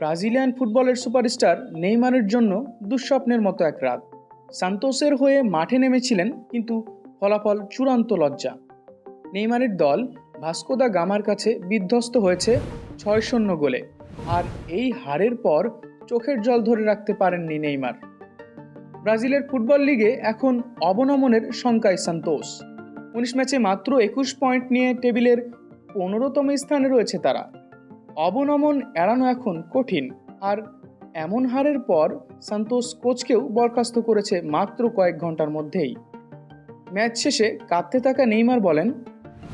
Brazilian ফুটবলের superstar নেইমারের জন্য দুঃস্বপ্নের মতো এক রাত। সান্তোসের হয়ে মাঠে নেমেছিলেন কিন্তু ফলাফল চূড়ান্ত লজ্জা। নেইমারের দল ভাস্কোদা গামার কাছে বিধ্বস্ত হয়েছে ছয় শূন্য গোলে আর এই হারের পর চোখের জল ধরে রাখতে পারেননি নেইমার। ব্রাজিলের ফুটবল লিগে এখন অবনমনের শঙ্কায় সান্তোস। উনিশ ম্যাচে মাত্র একুশ পয়েন্ট নিয়ে টেবিলের পনেরোতম স্থানে রয়েছে তারা। অবনমন এড়ানো এখন কঠিন। আর এমন হারের পর সান্তোস কোচকেও বরখাস্ত করেছে মাত্র কয়েক ঘণ্টার মধ্যেই। ম্যাচ শেষে কাঁদতে থাকা নেইমার বলেন,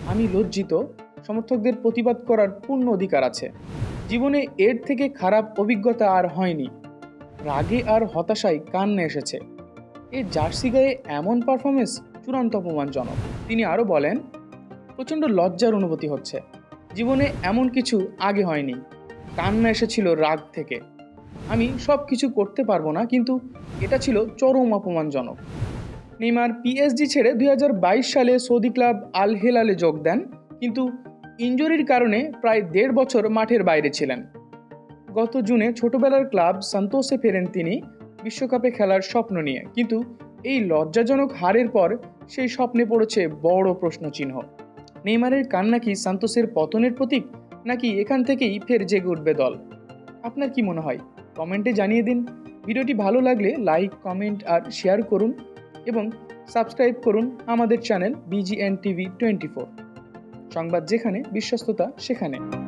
আমি লজ্জিত। সমর্থকদের প্রতিবাদ করার পূর্ণ অধিকার আছে। জীবনে এর থেকে খারাপ অভিজ্ঞতা আর হয়নি। রাগে আর হতাশায় কান্না এসেছে। এই জার্সি গায়ে এমন পারফরমেন্স চূড়ান্ত অপমানজনক। তিনি আরও বলেন, প্রচণ্ড লজ্জার অনুভূতি হচ্ছে। জীবনে এমন কিছু আগে হয়নি। কান্না এসেছিল রাগ থেকে। আমি সব কিছু করতে পারব না, কিন্তু এটা ছিল চরম অপমানজনক। নেইমার পিএসজি ছেড়ে দুই হাজার বাইশ সালে সৌদি ক্লাব আল হেলালে যোগ দেন, কিন্তু ইঞ্জুরির কারণে প্রায় দেড় বছর মাঠের বাইরে ছিলেন। গত জুনে ছোটবেলার ক্লাব সান্তোসে ফেরেন তিনি বিশ্বকাপে খেলার স্বপ্ন নিয়ে। কিন্তু এই লজ্জাজনক হারের পর সেই স্বপ্নে পড়েছে বড় প্রশ্নচিহ্ন। নেইমারের কান্না কি সান্তোসের পতনের প্রতীক? নাকি এখান থেকেই ফের জেগে উঠবে দল? আপনার কি মনে হয়? কমেন্টে জানিয়ে দিন। ভিডিওটি ভালো লাগলে লাইক, কমেন্ট আর শেয়ার করুন এবং সাবস্ক্রাইব করুন আমাদের channel BGN TV twenty four সংবাদ যেখানে, বিশ্বস্ততা সেখানে।